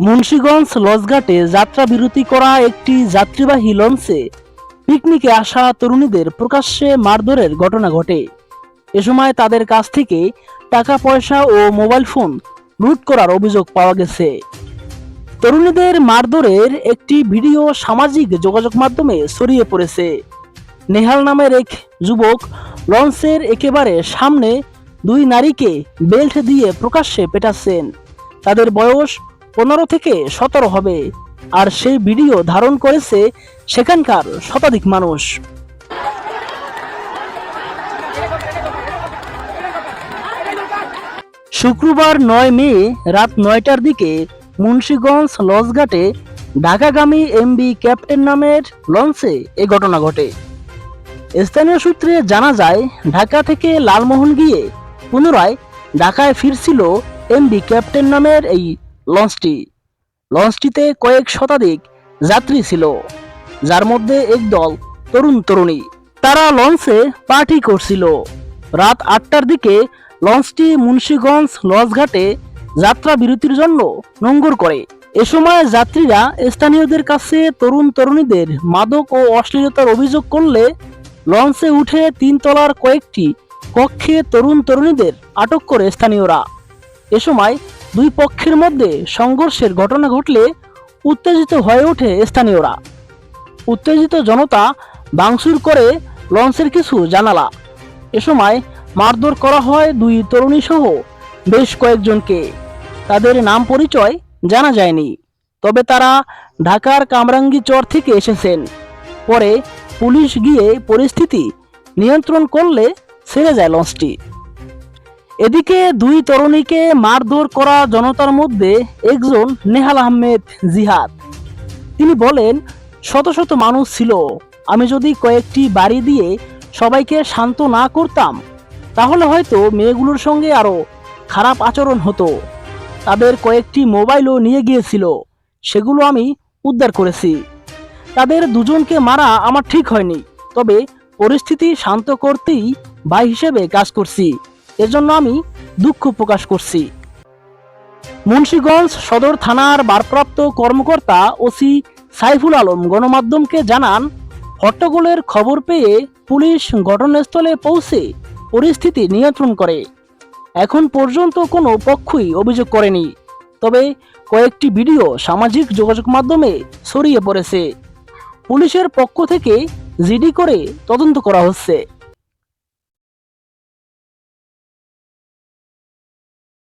মুন্সীগঞ্জ লজঘাটে যাত্রা বিরতি করা একটি যাত্রীবাহী লঞ্চে পিকনিকে আসা তরুণীদের প্রকাশ্যে মারধরের ঘটনা ঘটে। এ সময় তাদের কাছ থেকে টাকা, পয়সা ও মোবাইল ফোন লুট করার অভিযোগ পাওয়া গেছে। তরুণীদের মারধরের একটি ভিডিও সামাজিক যোগাযোগ মাধ্যমে ছড়িয়ে পড়েছে। নেহাল নামের এক যুবক লঞ্চের একেবারে সামনে দুই নারীকে বেল্ট দিয়ে প্রকাশ্যে পেটাচ্ছেন। তাদের বয়স পনেরো থেকে সতেরো হবে। আর সেই ভিডিও ধারণ করেছে সেখানকার শতাধিক মানুষ। শুক্রবার নয় মে রাত নয়টার দিকে মুন্সীগঞ্জ লঞ্চঘাটে ঢাকাগামী এমবি ক্যাপ্টেন নামের লঞ্চে এ ঘটনা ঘটে। স্থানীয় সূত্রে জানা যায়, ঢাকা থেকে লালমোহন গিয়ে পুনরায় ঢাকায় ফিরছিল এমবি ক্যাপ্টেন নামের এই লঞ্চটি। লঞ্চটিতে কয়েক শতাধিক যাত্রী ছিল, যার মধ্যে একদল তরুণ তরুণী। তারা লঞ্চে পার্টি করছিল। রাত আটটার দিকে লঞ্চটি মুন্সীগঞ্জ লঞ্চঘাটে যাত্রা বিরতির জন্য নোঙ্গর করে। এ সময় যাত্রীরা স্থানীয়দের কাছে তরুণ তরুণীদের মাদক ও অশ্লীলতার অভিযোগ করলে লঞ্চে উঠে তিনতলার কয়েকটি কক্ষে তরুণ তরুণীদের আটক করে স্থানীয়রা। এ সময় দুই পক্ষের মধ্যে সংঘর্ষের ঘটনা ঘটলে উত্তেজিত হয়ে ওঠে স্থানীয়রা। উত্তেজিত জনতা ভাঙচুর করে লঞ্চের কিছু জানালা। এ সময় মারধর করা হয় দুই তরুণী সহ বেশ কয়েকজনকে। তাদের নাম পরিচয় জানা যায়নি। তবে তারা ঢাকার কামরাঙ্গি চর থেকে এসেছেন। পরে পুলিশ গিয়ে পরিস্থিতি নিয়ন্ত্রণ করলে ছেড়ে যায় লঞ্চটি। এদিকে দুই তরুণীকে মারধর করা জনতার মধ্যে একজন নেহাল আহমেদ জিহাদ। তিনি বলেন, শত শত মানুষ ছিল। আমি যদি কয়েকটি বাড়ি দিয়ে সবাইকে শান্ত না করতাম, তাহলে হয়তো মেয়েগুলোর সঙ্গে আরও খারাপ আচরণ হতো। তাদের কয়েকটি মোবাইলও নিয়ে গিয়েছিল। সেগুলো আমি উদ্ধার করেছি। তাদের দুজনকে মারা আমার ঠিক হয়নি। তবে পরিস্থিতি শান্ত করতেই ভাই হিসেবে কাজ করছি। এজন্য আমি দুঃখ প্রকাশ করছি। মুন্সীগঞ্জ সদর থানার ভারপ্রাপ্ত কর্মকর্তা ওসি সাইফুল আলম গণমাধ্যমকে জানান, হট্টগোলের খবর পেয়ে পুলিশ ঘটনাস্থলে পৌঁছে পরিস্থিতি নিয়ন্ত্রণ করে। এখন পর্যন্ত কোনো পক্ষই অভিযোগ করেনি, তবে কয়েকটি ভিডিও সামাজিক যোগাযোগ মাধ্যমে ছড়িয়ে পড়েছে। পুলিশের পক্ষ থেকে জিডি করে তদন্ত করা হচ্ছে।